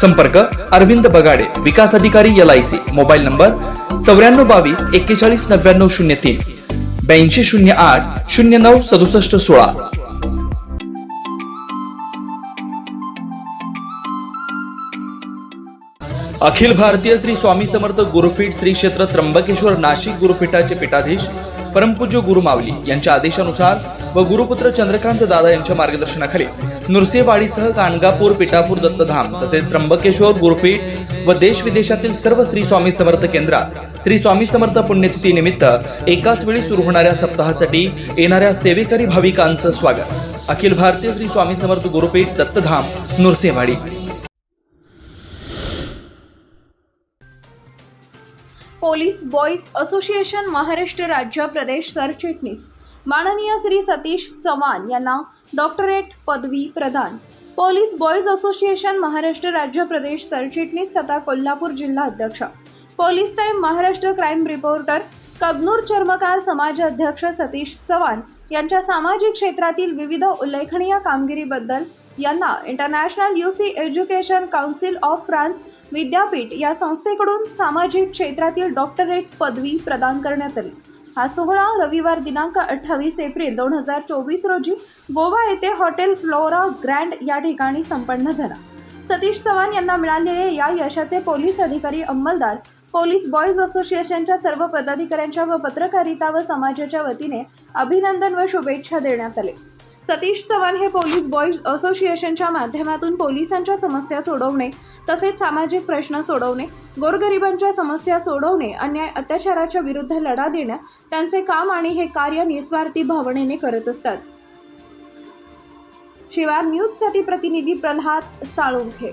संपर्क अरविंद बगाडे विकास अधिकारी L I C mobile number चौऱ्याण्णव बावीस एक्केचाळीस नव्याण्णव शून्य तीन. ब्याऐंशी शून्य आठ शून्य नऊ सदुसष्ट सोळा. अखिल भारतीय श्री स्वामी समर्थ गुरुपीठ श्री क्षेत्र त्र्यंबकेश्वर नाशिक गुरुपीठाचे पीठाधीश परमपूज्य गुरु मावली यांच्या आदेशानुसार व गुरुपुत्र चंद्रकांत दादा यांच्या मार्गदर्शनाखाली नुरसेवाडीसह गाणगापूर पिठापूर दत्तधाम तसेच त्र्यंबकेश्वर गुरुपीठ व देश विदेशातील सर्व श्री स्वामी समर्थ केंद्रात श्री स्वामी समर्थ पुण्यतिथी निमित्त एकाच वेळी सुरू होणाऱ्या सप्ताहासाठी येणाऱ्या सेवेकरी भाविकांचं स्वागत. अखिल भारतीय Shri Swami Samarth Gurupeeth Dattadham Nursewadi police boys association Maharashtra राज्य प्रदेश सरचिटणीस माननीय श्री सतीश चव्हाण यांना डॉक्टरेट पदवी प्रदान. पोलीस बॉईज असोसिएशन महाराष्ट्र राज्य प्रदेश सरचिटणीस तथा कोल्हापूर जिल्हा अध्यक्ष. Police Time Maharashtra crime reporter Kabnoor चर्मकार समाज अध्यक्ष सतीश चव्हाण यांच्या सामाजिक क्षेत्रातील विविध उल्लेखनीय कामगिरीबद्दल यांना international U C education council of France विद्यापीठ या संस्थेकडून सामाजिक क्षेत्रातील डॉक्टरेट पदवी प्रदान करण्यात आली. हा सोहळा रविवार दिनांक अठ्ठावीस एप्रिल दोन हजार चोवीस रोजी गोवा येथे हॉटेल फ्लोरा ग्रँड या ठिकाणी संपन्न झाला. सतीश चव्हाण यांना मिळालेले या यशाचे पोलीस अधिकारी अंमलदार पोलीस बॉईज असोसिएशनच्या सर्व पदाधिकाऱ्यांच्या व पत्रकारिता व समाजाच्या वतीने अभिनंदन व शुभेच्छा देण्यात आले. सतीश चव्हाण हे पोलीस बॉईज असोसिएशनच्या माध्यमातून पोलिसांच्या समस्या सोडवणे तसेच सामाजिक प्रश्न सोडवणे गोरगरिबांच्या समस्या सोडवणे अन्याय अत्याचाराच्या विरुद्ध लढा देणं त्यांचे काम आणि हे कार्य निस्वार्थी भावनेने करत असतात. शिवाय न्यूजसाठी प्रतिनिधी प्रल्हाद साळुंखे.